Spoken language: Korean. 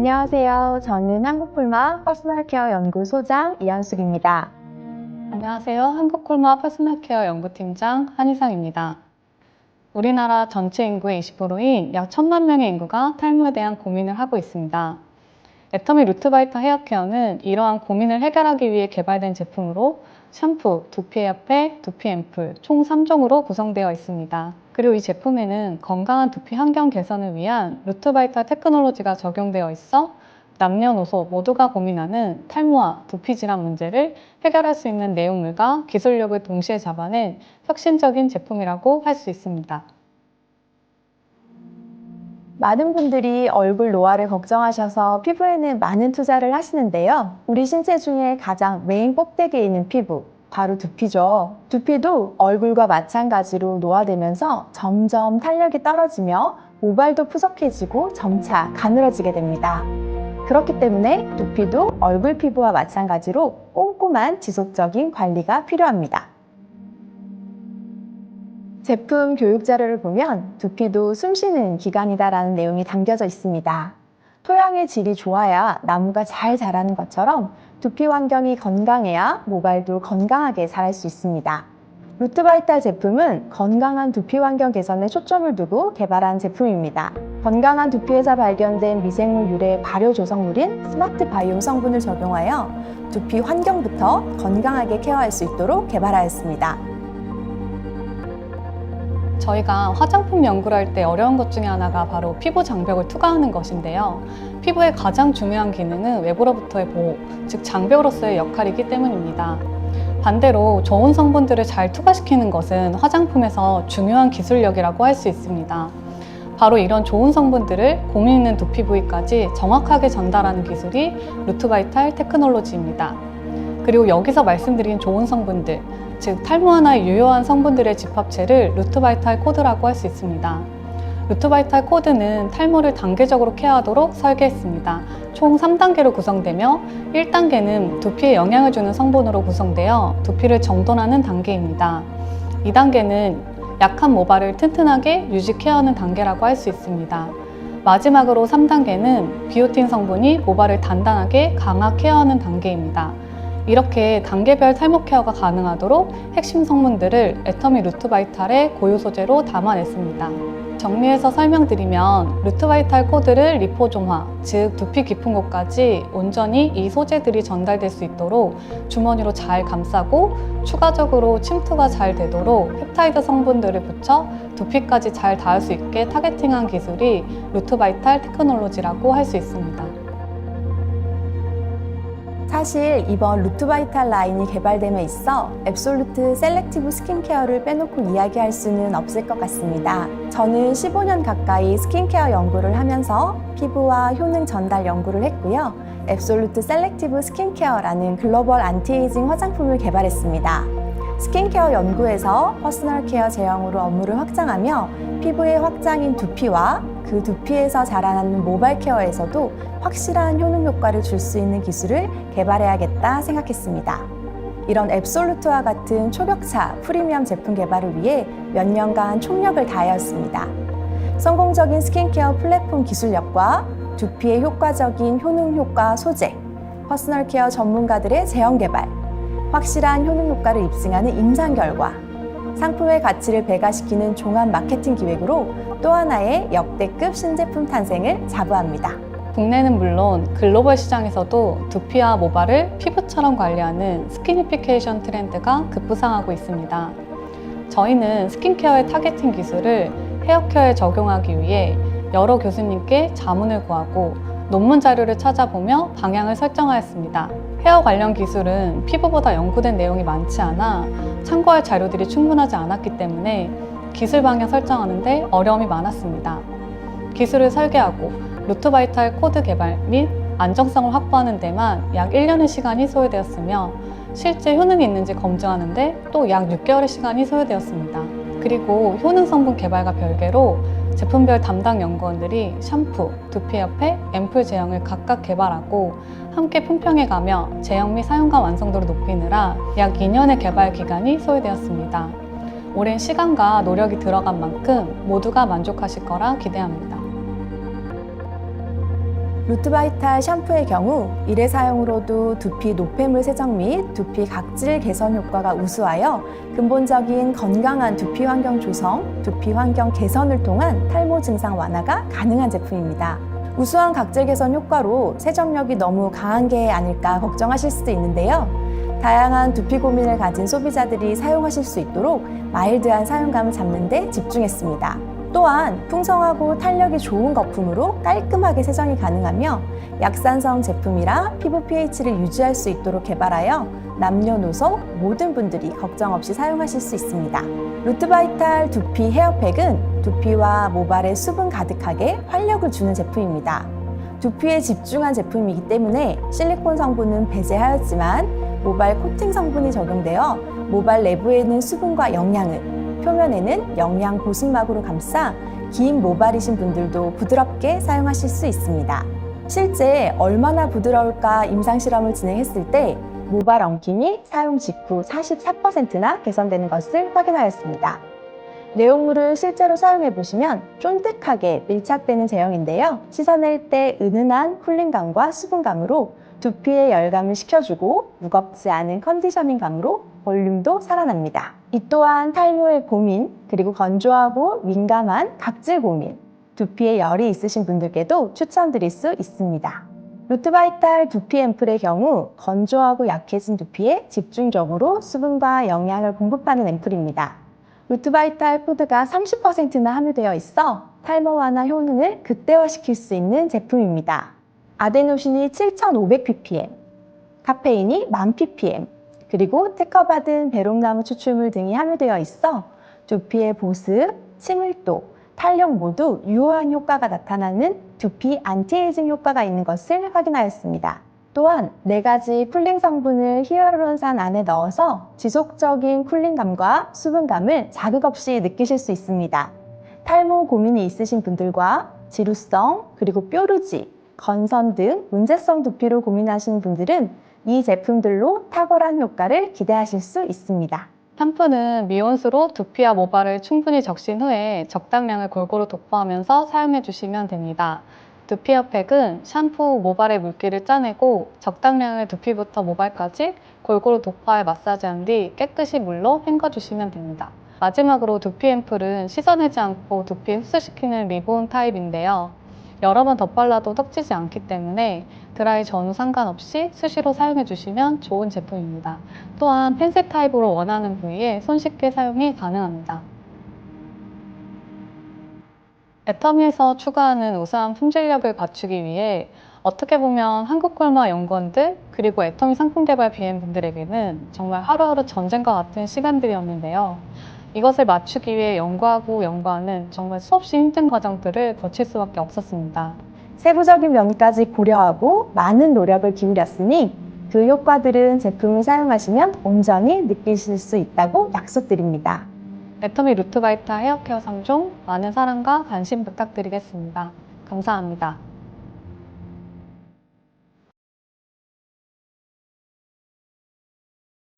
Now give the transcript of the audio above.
안녕하세요. 저는 한국풀마 퍼스널케어 연구소장 이한숙입니다. 안녕하세요. 한국콜마 퍼스널케어 연구팀장 한희상입니다. 우리나라 전체 인구의 20%인 약 1천만 명의 인구가 탈모에 대한 고민을 하고 있습니다. 애터미 루트바이터 헤어케어는 이러한 고민을 해결하기 위해 개발된 제품으로 샴푸, 두피 에어팩, 두피 앰플 총 3종으로 구성되어 있습니다. 그리고 이 제품에는 건강한 두피 환경 개선을 위한 루트바이터 테크놀로지가 적용되어 있어 남녀노소 모두가 고민하는 탈모와 두피 질환 문제를 해결할 수 있는 내용물과 기술력을 동시에 잡아낸 혁신적인 제품이라고 할 수 있습니다. 많은 분들이 얼굴 노화를 걱정하셔서 피부에는 많은 투자를 하시는데요. 우리 신체 중에 가장 메인 꼭대기에 있는 피부, 바로 두피죠. 두피도 얼굴과 마찬가지로 노화되면서 점점 탄력이 떨어지며 모발도 푸석해지고 점차 가늘어지게 됩니다. 그렇기 때문에 두피도 얼굴 피부와 마찬가지로 꼼꼼한 지속적인 관리가 필요합니다. 제품 교육 자료를 보면 두피도 숨 쉬는 기관이다라는 내용이 담겨져 있습니다. 토양의 질이 좋아야 나무가 잘 자라는 것처럼 두피 환경이 건강해야 모발도 건강하게 자랄 수 있습니다. 루트바이탈 제품은 건강한 두피 환경 개선에 초점을 두고 개발한 제품입니다. 건강한 두피에서 발견된 미생물 유래 발효 조성물인 스마트 바이옴 성분을 적용하여 두피 환경부터 건강하게 케어할 수 있도록 개발하였습니다. 저희가 화장품 연구를 할 때 어려운 것 중에 하나가 바로 피부 장벽을 투과하는 것인데요. 피부의 가장 중요한 기능은 외부로부터의 보호, 즉 장벽으로서의 역할이기 때문입니다. 반대로 좋은 성분들을 잘 투과시키는 것은 화장품에서 중요한 기술력이라고 할 수 있습니다. 바로 이런 좋은 성분들을 고민 있는 두피 부위까지 정확하게 전달하는 기술이 루트바이탈 테크놀로지입니다. 그리고 여기서 말씀드린 좋은 성분들, 즉 탈모 하나의 유효한 성분들의 집합체를 루트바이탈 코드라고 할 수 있습니다. 루트바이탈 코드는 탈모를 단계적으로 케어하도록 설계했습니다. 총 3단계로 구성되며 1단계는 두피에 영향을 주는 성분으로 구성되어 두피를 정돈하는 단계입니다. 2단계는 약한 모발을 튼튼하게 유지 케어하는 단계라고 할 수 있습니다. 마지막으로 3단계는 비오틴 성분이 모발을 단단하게 강화 케어하는 단계입니다. 이렇게 단계별 탈모 케어가 가능하도록 핵심 성분들을 애터미 루트바이탈의 고유 소재로 담아냈습니다. 정리해서 설명드리면 루트바이탈 코드를 리포종화, 즉 두피 깊은 곳까지 온전히 이 소재들이 전달될 수 있도록 주머니로 잘 감싸고 추가적으로 침투가 잘 되도록 펩타이드 성분들을 붙여 두피까지 잘 닿을 수 있게 타겟팅한 기술이 루트바이탈 테크놀로지라고 할 수 있습니다. 사실 이번 루트바이탈 라인이 개발됨에 있어 앱솔루트 셀렉티브 스킨케어를 빼놓고 이야기할 수는 없을 것 같습니다. 저는 15년 가까이 스킨케어 연구를 하면서 피부와 효능 전달 연구를 했고요. 앱솔루트 셀렉티브 스킨케어라는 글로벌 안티에이징 화장품을 개발했습니다. 스킨케어 연구에서 퍼스널 케어 제형으로 업무를 확장하며 피부의 확장인 두피와 그 두피에서 자라나는 모발 케어에서도 확실한 효능 효과를 줄 수 있는 기술을 개발해야겠다 생각했습니다. 이런 앱솔루트와 같은 초격차 프리미엄 제품 개발을 위해 몇 년간 총력을 다하였습니다. 성공적인 스킨케어 플랫폼 기술력과 두피의 효과적인 효능 효과 소재, 퍼스널 케어 전문가들의 제형 개발, 확실한 효능 효과를 입증하는 임상 결과, 상품의 가치를 배가시키는 종합 마케팅 기획으로 또 하나의 역대급 신제품 탄생을 자부합니다. 국내는 물론 글로벌 시장에서도 두피와 모발을 피부처럼 관리하는 스키니피케이션 트렌드가 급부상하고 있습니다. 저희는 스킨케어의 타겟팅 기술을 헤어케어에 적용하기 위해 여러 교수님께 자문을 구하고 논문 자료를 찾아보며 방향을 설정하였습니다. 헤어 관련 기술은 피부보다 연구된 내용이 많지 않아 참고할 자료들이 충분하지 않았기 때문에 기술 방향 설정하는데 어려움이 많았습니다. 기술을 설계하고 루트바이탈 코드 개발 및 안정성을 확보하는 데만 약 1년의 시간이 소요되었으며 실제 효능이 있는지 검증하는데 또 약 6개월의 시간이 소요되었습니다. 그리고 효능 성분 개발과 별개로 제품별 담당 연구원들이 샴푸, 두피 옆에 앰플 제형을 각각 개발하고 함께 품평해가며 제형 및 사용감 완성도를 높이느라 약 2년의 개발 기간이 소요되었습니다. 오랜 시간과 노력이 들어간 만큼 모두가 만족하실 거라 기대합니다. 루트바이탈 샴푸의 경우 일회 사용으로도 두피 노폐물 세정 및 두피 각질 개선 효과가 우수하여 근본적인 건강한 두피 환경 조성, 두피 환경 개선을 통한 탈모 증상 완화가 가능한 제품입니다. 우수한 각질 개선 효과로 세정력이 너무 강한 게 아닐까 걱정하실 수도 있는데요. 다양한 두피 고민을 가진 소비자들이 사용하실 수 있도록 마일드한 사용감을 잡는 데 집중했습니다. 또한 풍성하고 탄력이 좋은 거품으로 깔끔하게 세정이 가능하며 약산성 제품이라 피부 pH를 유지할 수 있도록 개발하여 남녀노소 모든 분들이 걱정 없이 사용하실 수 있습니다. 루트바이탈 두피 헤어팩은 두피와 모발에 수분 가득하게 활력을 주는 제품입니다. 두피에 집중한 제품이기 때문에 실리콘 성분은 배제하였지만 모발 코팅 성분이 적용되어 모발 내부에 있는 수분과 영양을 표면에는 영양 보습막으로 감싸 긴 모발이신 분들도 부드럽게 사용하실 수 있습니다. 실제 얼마나 부드러울까 임상 실험을 진행했을 때 모발 엉킴이 사용 직후 44%나 개선되는 것을 확인하였습니다. 내용물을 실제로 사용해 보시면 쫀득하게 밀착되는 제형인데요. 씻어낼 때 은은한 쿨링감과 수분감으로 두피의 열감을 식혀주고 무겁지 않은 컨디셔닝감으로 볼륨도 살아납니다. 이 또한 탈모의 고민, 그리고 건조하고 민감한 각질 고민, 두피에 열이 있으신 분들께도 추천드릴 수 있습니다. 루트바이탈 두피 앰플의 경우 건조하고 약해진 두피에 집중적으로 수분과 영양을 공급하는 앰플입니다. 루트바이탈 푸드가 30%나 함유되어 있어 탈모 완화 효능을 극대화시킬 수 있는 제품입니다. 아데노신이 7,500ppm, 카페인이 1000ppm, 그리고 특허받은 배롱나무 추출물 등이 함유되어 있어 두피의 보습, 치밀도, 탄력 모두 유효한 효과가 나타나는 두피 안티에이징 효과가 있는 것을 확인하였습니다. 또한 네 가지 쿨링 성분을 히알루론산 안에 넣어서 지속적인 쿨링감과 수분감을 자극 없이 느끼실 수 있습니다. 탈모 고민이 있으신 분들과 지루성, 그리고 뾰루지, 건선 등 문제성 두피로 고민하시는 분들은 이 제품들로 탁월한 효과를 기대하실 수 있습니다. 샴푸는 미온수로 두피와 모발을 충분히 적신 후에 적당량을 골고루 도포하면서 사용해 주시면 됩니다. 두피 핫팩은 샴푸 모발의 물기를 짜내고 적당량을 두피부터 모발까지 골고루 도포하여 마사지한 뒤 깨끗이 물로 헹궈주시면 됩니다. 마지막으로 두피 앰플은 씻어내지 않고 두피에 흡수시키는 리본 타입인데요. 여러 번 덧발라도 떡지지 않기 때문에 드라이 전후 상관없이 수시로 사용해 주시면 좋은 제품입니다. 또한 펜슬 타입으로 원하는 부위에 손쉽게 사용이 가능합니다. 애터미에서 추구하는 우수한 품질력을 갖추기 위해 어떻게 보면 한국 콜마 연구원들 그리고 애터미 상품 개발 BM분들에게는 정말 하루하루 전쟁과 같은 시간들이었는데요. 이것을 맞추기 위해 연구하고 연구하는 정말 수없이 힘든 과정들을 거칠 수밖에 없었습니다. 세부적인 면까지 고려하고 많은 노력을 기울였으니 그 효과들은 제품을 사용하시면 온전히 느끼실 수 있다고 약속드립니다. 애터미 루트바이타 헤어케어 3종 많은 사랑과 관심 부탁드리겠습니다. 감사합니다.